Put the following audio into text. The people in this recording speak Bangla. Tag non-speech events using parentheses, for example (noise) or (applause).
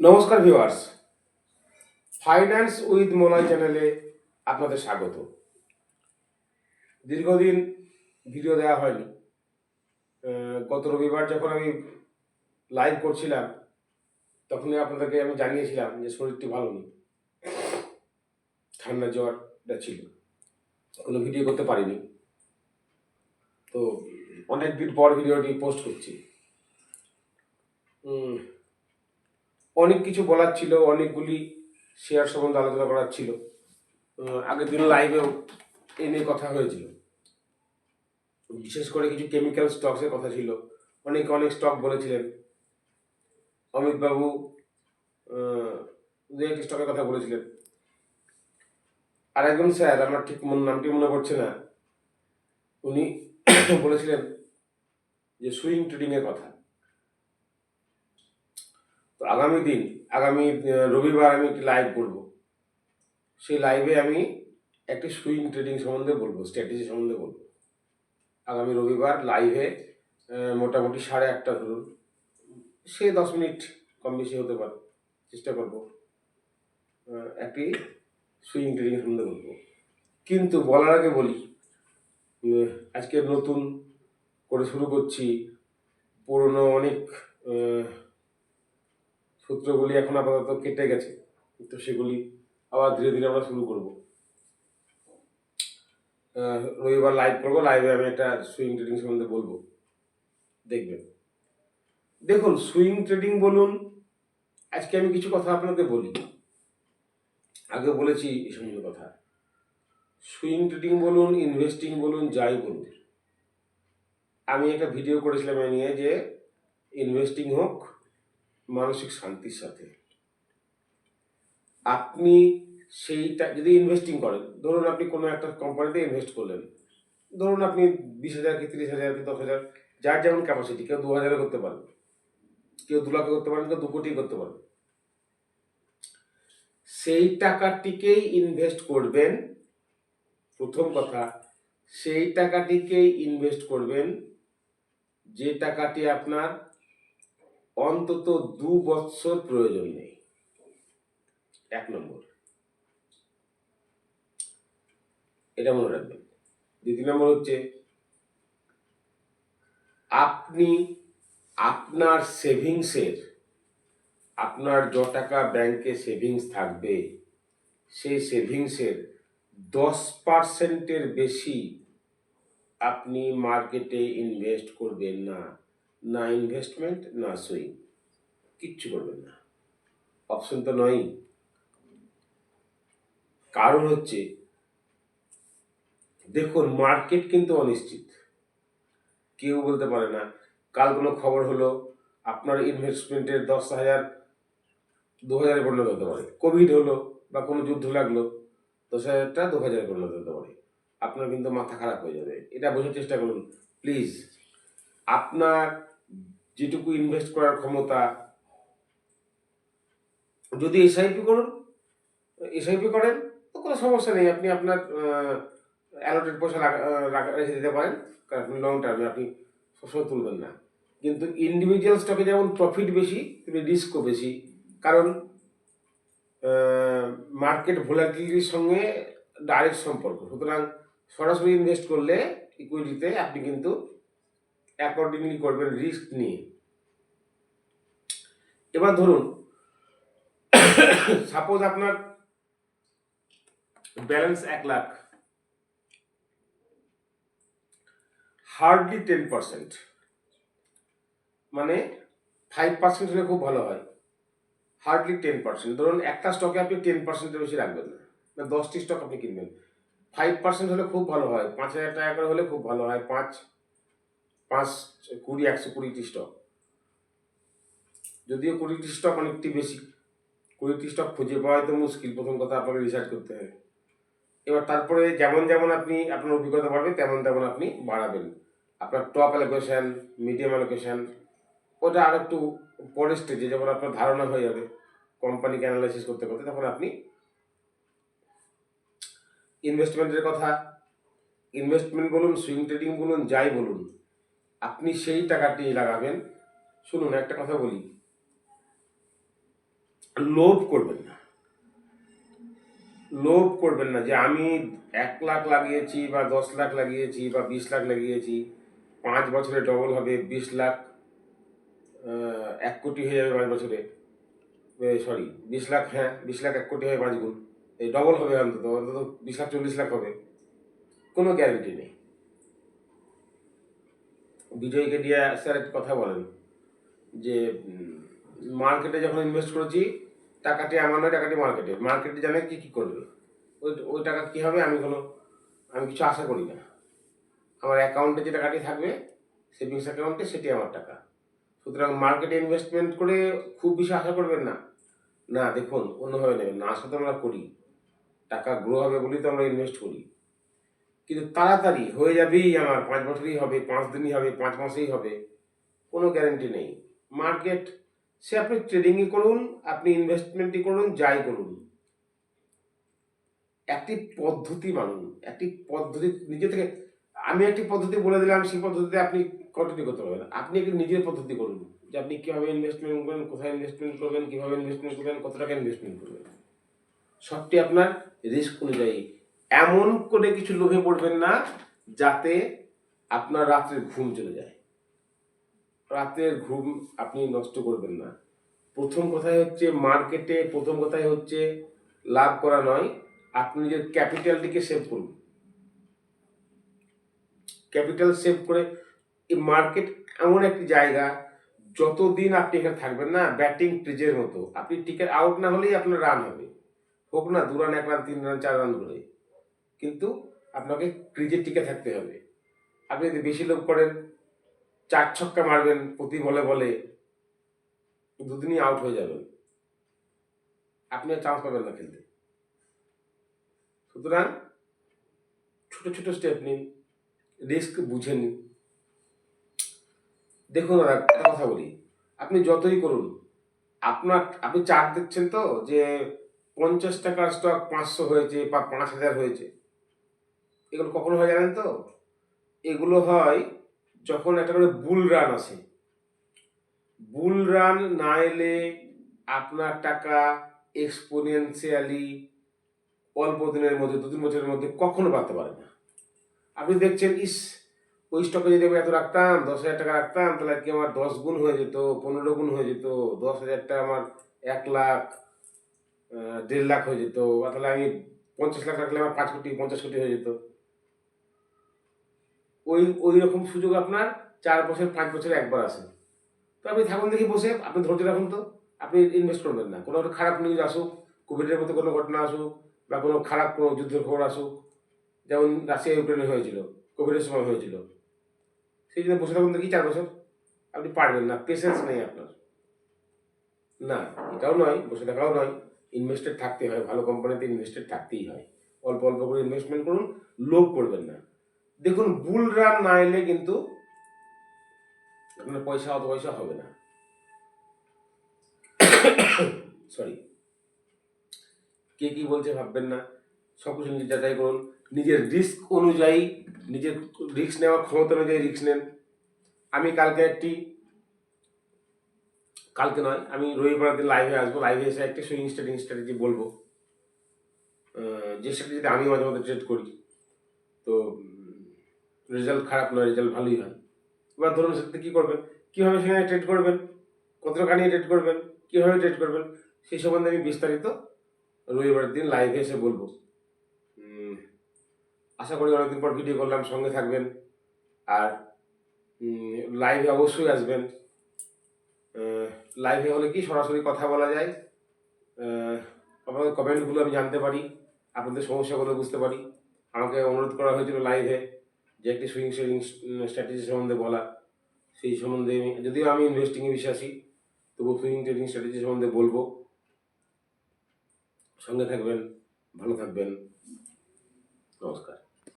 নমস্কার ভিউয়ার্স। ফাইন্যান্স উইথ মোনাই চ্যানেলে আপনাদের স্বাগত। দীর্ঘদিন ভিডিও দেওয়া হয়নি। গত রবিবার যখন আমি লাইভ করছিলাম, তখনই আপনাদেরকে আমি জানিয়েছিলাম যে শরীরটি ভালো নেই। ঠান্ডা জ্বরটা ছিল। কোনো ভিডিও করতে পারিনি। তো অনেক দিন পর ভিডিওটি পোস্ট করছি। অনেক কিছু বলার ছিল, অনেকগুলি শেয়ার সম্বন্ধে আলোচনা করার ছিল। আগের দিন লাইভেও এ নিয়ে কথা হয়েছিল। বিশেষ করে কিছু কেমিক্যাল স্টকসের কথা ছিল। অনেকে অনেক স্টক বলেছিলেন। অমিতবাবু একটি স্টকের কথা বলেছিলেন। আর একজন স্যার আমার ঠিক নামটি মনে পড়ছে না, উনি (coughs) বলেছিলেন যে সুইং ট্রেডিংয়ের কথা। আগামী দিন, আগামী রবিবার আমি একটি লাইভ করব। সেই লাইভে আমি একটি সুইং ট্রেডিং সম্বন্ধে বলব স্ট্র্যাটেজি সম্বন্ধে বলব। আগামী রবিবার লাইভে মোটামুটি সাড়ে আটটা ধরুন, সে দশ মিনিট কম বেশি হতে পারে, চেষ্টা করব একটি সুইং ট্রেডিং সম্বন্ধে বলব। কিন্তু বলার আগে বলি আজকে নতুন করে শুরু করছি, পুরনো অনেক সূত্রগুলি এখন আপাতত কেটে গেছে, তো সেগুলি আবার ধীরে ধীরে আমরা শুরু করব। রবিবার লাইভ করব লাইভে আমি একটা সুইং ট্রেডিং সম্বন্ধে বলব। দেখবেন। দেখুন সুইং ট্রেডিং বলুন, আজকে আমি কিছু কথা আপনাদের বলি। আগে বলেছি এই সমস্ত কথা। সুইং ট্রেডিং বলুন ইনভেস্টিং বলুন, যাই বলুন। আমি একটা ভিডিও করেছিলাম এ নিয়ে যে ইনভেস্টিং হোক মানসিক শান্তির সাথে। আপনি সেইটা, যদি ইনভেস্টিং করেন, ধরুন আপনি কোনো একটা কোম্পানিতে ইনভেস্ট করলেন, ধরুন আপনি বিশ হাজার কি তিরিশ হাজার কি দশ হাজার, যার যেমন ক্যাপাসিটি কেউ দু হাজারে করতে পারেন কেউ দু লাখে করতে পারেন কেউ দু কোটি করতে পারেন সেই টাকাটিকেই ইনভেস্ট করবেন, প্রথম কথা, সেই টাকাটিকেই ইনভেস্ট করবেন, যে টাকাটি আপনার অন্তত দু বৎসর প্রয়োজন নেই। এক নম্বর। এটা মনে রাখবেন। দ্বিতীয় নম্বর হচ্ছে, আপনি আপনার সেভিংসের, আপনার য টাকা ব্যাংকে সেভিংস থাকবে, সেই সেভিংসের দশ পার্সেন্টের বেশি আপনি মার্কেটে ইনভেস্ট করবেন না। না ইনভেস্টমেন্ট না সুইং কিচ্ছু করবেন না। অপশন তো নয়ই কারণ হচ্ছে, দেখুন মার্কেট কিন্তু অনিশ্চিত। কেউ বলতে পারে না। কাল কোনো খবর হলো, আপনার ইনভেস্টমেন্টের দশ হাজার, দু হাজারে পরিণত হতে পারে। কোভিড হলো বা কোনো যুদ্ধ লাগল, দশ হাজারটা দু হাজারে পরিণত হতে পারে। আপনার কিন্তু মাথা খারাপ হয়ে যাবে। এটা বোঝার চেষ্টা করুন। প্লিজ আপনার যেটুকু ইনভেস্ট করার ক্ষমতা। যদি এসআইপি করুন এসআইপি করেন, তো কোনো সমস্যা নেই। আপনি আপনার অ্যালোটেড পয়সা রেখে দিতে পারেন। কারণ আপনি লং টার্মে আপনি সবসময় তুলবেন না। কিন্তু ইন্ডিভিজুয়াল স্টকে যেমন প্রফিট বেশি, তেমনি রিস্কও বেশি। কারণ মার্কেট ভোলাটিলিটির সঙ্গে ডাইরেক্ট সম্পর্ক। সুতরাং সরাসরি ইনভেস্ট করলে ইকুইটিতে আপনি কিন্তু অ্যাকর্ডিংলি করবেন রিস্ক নিয়ে। এবার ধরুন সাপোজ আপনার ব্যালেন্স এক লাখ হার্ডলি টেন পার্সেন্ট মানে ফাইভ পার্সেন্ট হলে খুব ভালো হয়। হার্ডলি টেন পার্সেন্ট ধরুন একটা স্টকে আপনি টেন পার্সেন্টের বেশি রাখবেন না না দশটি স্টক আপনি কিনবেন। ফাইভ পার্সেন্ট হলে খুব ভালো হয়, পাঁচ হাজার টাকা করে হলে খুব ভালো হয়, পাঁচ পাঁচ কুড়ি, একশো কুড়িটি স্টক যদিও কুড়িটি স্টক অনেকটি বেশি, কুড়িটি স্টক খুঁজে পাওয়া তো মুশকিল, প্রথম কথা আপনাকে রিসার্চ করতে হবে। এবার তারপরে যেমন যেমন আপনি আপনার অভিজ্ঞতা বাড়বে, তেমন তেমন আপনি বাড়াবেন। আপনার টপ অ্যালোকেশন মিডিয়াম অ্যালোকেশন ওটা আর একটু পরের স্টেজে যখন আপনার ধারণা হয়ে যাবে কোম্পানিকে অ্যানালাইসিস করতে করতে, তখন আপনি ইনভেস্টমেন্টের কথা ইনভেস্টমেন্ট বলুন সুইং ট্রেডিং বলুন, যাই বলুন আপনি সেই টাকাটি লাগাবেন। শুনুন, একটা কথা বলি। লোভ করবেন না। লোভ করবেন না যে আমি এক লাখ লাগিয়েছি বা দশ লাখ লাগিয়েছি বা বিশ লাখ লাগিয়েছি, পাঁচ বছরে ডবল হবে, বিশ লাখ এক কোটি হয়ে যাবে পাঁচ বছরে। সরি বিশ লাখ হ্যাঁ বিশ লাখ এক কোটি হয় পাঁচ গুণ। এই ডবল হবে অন্তত অন্তত বিশ লাখ চল্লিশ লাখ হবে। কোনো গ্যারেন্টি নেই। বিজয়কে দিয়ে স্যার কথা বলেন যে মার্কেটে যখন ইনভেস্ট করেছি, টাকাটি আমার নয়, টাকাটি মার্কেটে মার্কেটে জানে কি কি করবে। ওই ওই টাকা কী হবে, আমি কোনো, আমি কিছু আশা করি না। আমার অ্যাকাউন্টে যে টাকাটি থাকবে সেভিংস অ্যাকাউন্টে সেটি আমার টাকা। সুতরাং মার্কেটে ইনভেস্টমেন্ট করে খুব বেশি আশা করবেন না। না, দেখুন, অন্যভাবে নেবেন না। আশা তো আমরা করি। টাকা গ্রো হবে বলেই তো আমরা ইনভেস্ট করি। কিন্তু তাড়াতাড়ি হয়ে যাবেই আমার, পাঁচ বছরই হবে, পাঁচ দিনই হবে, পাঁচ মাসেই হবে, কোনো গ্যারেন্টি নেই। মার্কেট সে আপনি ট্রেডিংই করুন, আপনি ইনভেস্টমেন্টই করুন, যাই করুন। একটি পদ্ধতি মানুন একটি পদ্ধতি নিজে থেকে, আমি একটি পদ্ধতি বলে দিলাম, সেই পদ্ধতিতে আপনি কন্টিনিউ করতে পারবেন। আপনি একটি নিজের পদ্ধতি করুন, যে আপনি কীভাবে ইনভেস্টমেন্ট করবেন, কোথায় ইনভেস্টমেন্ট করবেন, কীভাবে ইনভেস্টমেন্ট করবেন কত টাকা ইনভেস্টমেন্ট করবেন। সবটি আপনার রিস্ক অনুযায়ী এমন করে কিছু লোভে পড়বেন না, যাতে আপনার রাত্রের ঘুম চলে যায়। রাতের ঘুম আপনি নষ্ট করবেন না। প্রথম কথাই হচ্ছে মার্কেটে, প্রথম কথাই হচ্ছে লাভ করা নয়, আপনি নিজের ক্যাপিটালটিকে সেভ করুন। ক্যাপিটাল সেভ করে এই মার্কেট এমন একটি জায়গা, যতদিন আপনি এখানে থাকবেন না, ব্যাটিং ক্রিজের মতো, আপনি টিকেট আউট না হলেই আপনার রান হবে। হোক না, দু রান এক রান তিন রান চার রান করে। কিন্তু আপনাকে ক্রিজে টিকে থাকতে হবে। আপনি যদি বেশি লোভ করেন, চার ছক্কা মারবেন, প্রতি বলে বলে, দুদিনই আউট হয়ে যাবেন। আপনি আর চান্স পাবেন না খেলতে। সুতরাং ছোট ছোট স্টেপ নিন রিস্ক বুঝে নিন। দেখুন একটা কথা বলি। আপনি যতই করুন, আপনার, আপনি চার্ট দেখছেন তো যে পঞ্চাশ টাকার স্টক পাঁচশো হয়েছে বা পাঁচ হাজার হয়েছে। এগুলো কখনো হয় জানেন তো? এগুলো হয় যখন একটা করে বুল রান আসে। বুল রান না এলে আপনার টাকা এক্সপোনেনশিয়ালি অল্প দিনের মধ্যে দু তিন বছরের মধ্যে কখনো বাড়তে পারে না। আপনি দেখছেন, ইস, ওই স্টকে যদি আমি এত রাখতাম, দশ হাজার টাকা রাখতাম, তাহলে আজকে আমার দশ গুণ হয়ে যেত, পনেরো গুণ হয়ে যেত, দশ হাজার টাকা আমার এক লাখ দেড় লাখ হয়ে যেত তাহলে আমি পঞ্চাশ লাখ রাখলে আমার পাঁচ কোটি, পঞ্চাশ কোটি হয়ে যেত। ওই ওই রকম সুযোগ আপনার চার বছর, পাঁচ বছরে একবার আসে। তো আপনি থাকুন দেখি বসে, আপনি ধৈর্য রাখুন তো। আপনি ইনভেস্ট করবেন না। কোনো খারাপ নিউজ আসুক কোভিডের মতো কোনো ঘটনা আসুক, বা কোনো খারাপ কোনো যুদ্ধের খবর আসুক, যেমন রাশিয়া, ইউক্রেনে হয়েছিল কোভিডের সময় হয়েছিল। সেই জন্য বসে থাকুন দেখি চার বছর। আপনি পারবেন না পেশেন্স নেই আপনার। না, এটাও নয়, বসে থাকাও নয়। ইনভেস্টেড থাকতে হয়, ভালো কোম্পানিতে ইনভেস্টেড থাকতেই হয়। অল্প অল্প করে ইনভেস্টমেন্ট করুন, লোভ করবেন না। দেখুন বুল রান না এলে কিন্তু আপনার পয়সা অত পয়সা হবে না সরি কে কি বলছে ভাববেন না সব কিছু নিজে যাচাই করুন নিজের রিস্ক অনুযায়ী নিজের রিস্ক নেওয়ার ক্ষমতা অনুযায়ী রিস্ক নেন আমি কালকে একটি কালকে নয় আমি রবিবার দিন লাইভে আসব লাইভে এসে একটা সুইং স্ট্র্যাটেজি স্ট্র্যাটেজি বলব যে স্ট্র্যাটেজিতে আমি মাঝে মধ্যে ট্রেড করি তো রেজাল্ট খারাপ নয় রেজাল্ট ভালোই হয়। এবার ধরুন সেটাতে কী করবেন? কীভাবে সেখানে ট্রেড করবেন? কত টাকা নিয়ে ট্রেড করবেন? কীভাবে ট্রেড করবেন? সেই সম্বন্ধে আমি বিস্তারিত রবিবার দিন লাইভে এসে বলব। আশা করি অনেকদিন পর ভিডিও করলাম, সঙ্গে থাকবেন। আর লাইভে অবশ্যই আসবেন। লাইভে হলে কি সরাসরি কথা বলা যায়? আপনাদের কমেন্টগুলো আমি জানতে পারি, আপনাদের সমস্যাগুলো বুঝতে পারি। আমাকে অনুরোধ করা হয়েছিল লাইভে যে একটি সুইং সুইং স্ট্র্যাটেজি সম্বন্ধে বলা, সেই সম্বন্ধে যদিও আমি ইনভেস্টিংয়ে বিশ্বাসী, তবু সুইং ট্রেডিং স্ট্র্যাটেজি সম্বন্ধে বলব। সঙ্গে থাকবেন, ভালো থাকবেন। নমস্কার।